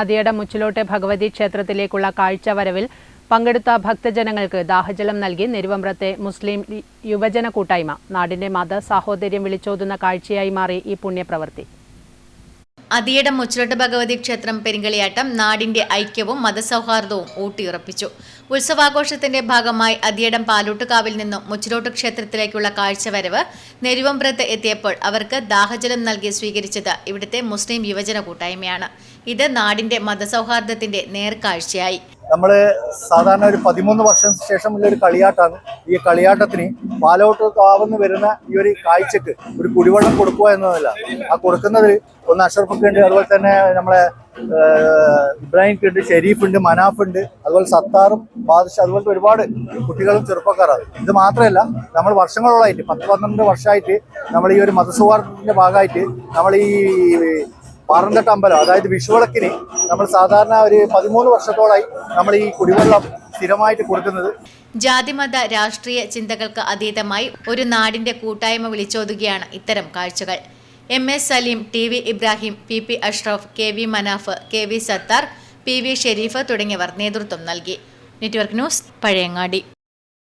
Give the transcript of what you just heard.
അതിയട മുച്ചിലോട്ടെ ഭഗവതി ക്ഷേത്രത്തിലേക്കുള്ള കാഴ്ചവരവിൽ പങ്കെടുത്ത ഭക്തജനങ്ങൾക്ക് ദാഹജലം നൽകി നെരുവമ്പ്രത്തെ മുസ്ലിം യുവജന കൂട്ടായ്മ. നാടിന്റെ മത സാഹോദര്യം വിളിച്ചോതുന്ന കാഴ്ചയായി മാറി ഈ പുണ്യപ്രവൃത്തി അതിയടം മുച്ചിലോട്ട് ഭഗവതി ക്ഷേത്രം പെരിങ്കളിയാട്ടം നാടിന്റെ ഐക്യവും മതസൗഹാർദ്ദവും ഊട്ടിയുറപ്പിച്ചു. ഉത്സവാഘോഷത്തിന്റെ ഭാഗമായി അതിയടം പാലൂട്ടുകാവിൽ നിന്നും മുച്ചിലോട്ട് ക്ഷേത്രത്തിലേക്കുള്ള കാഴ്ചവരവ് നെരുവമ്പ്രത്ത് എത്തിയപ്പോൾ അവർക്ക് ദാഹജലം നൽകി സ്വീകരിച്ചത് ഇവിടുത്തെ മുസ്ലിം യുവജന കൂട്ടായ്മയാണ്. ഇത് നാടിന്റെ മതസൗഹാർദ്ദത്തിന്റെ നേർക്കാഴ്ചയായി. നമ്മൾ സാധാരണ ഒരു പതിമൂന്ന് വർഷം ശേഷമുള്ള ഒരു കളിയാട്ടാണ്. ഈ കളിയാട്ടത്തിന് പാലോട്ട് കാവുന്ന് വരുന്ന ഈ ഒരു കാഴ്ചക്ക് ഒരു കുടിവെള്ളം കൊടുക്കുക എന്നതല്ല. ആ കൊടുക്കുന്നത് ഒന്ന് അഷറഫൊക്കെ ഉണ്ട് അതുപോലെ തന്നെ നമ്മളെ ഇബ്രാഹിം ഉണ്ട് ഷെരീഫ് ഉണ്ട് മനാഫ് ഉണ്ട് അതുപോലെ സത്താറും ബാദുഷ അതുപോലത്തെ ഒരുപാട് കുട്ടികളും ചെറുപ്പക്കാരാണ്. ഇത് മാത്രമല്ല നമ്മൾ വർഷങ്ങളോളായിട്ട് പത്ത് പന്ത്രണ്ട് വർഷമായിട്ട് നമ്മൾ ഈ ഒരു മതസൗഹാർദ്ദത്തിന്റെ ഭാഗമായിട്ട് നമ്മൾ ഈ പാറന്തട്ട അമ്പലം അതായത് വിഷുവിളക്കിന് നമ്മൾ സാധാരണ ഒരു പതിമൂന്ന് വർഷത്തോളായി നമ്മൾ ഈ കുടിവെള്ളം സ്ഥിരമായിട്ട് കൊടുക്കുന്നത്. ജാതിമത രാഷ്ട്രീയ ചിന്തകൾക്ക് അതീതമായി ഒരു നാടിന്റെ കൂട്ടായ്മ വിളിച്ചോതുകയാണ് ഇത്തരം കാഴ്ചകൾ. M S Saleem T V Ibrahim P P Ashraf K V Manaf K V Sathar P V Shareef തുടങ്ങിയവർ നേതൃത്വം നൽകി. Network news Pazhayangadi.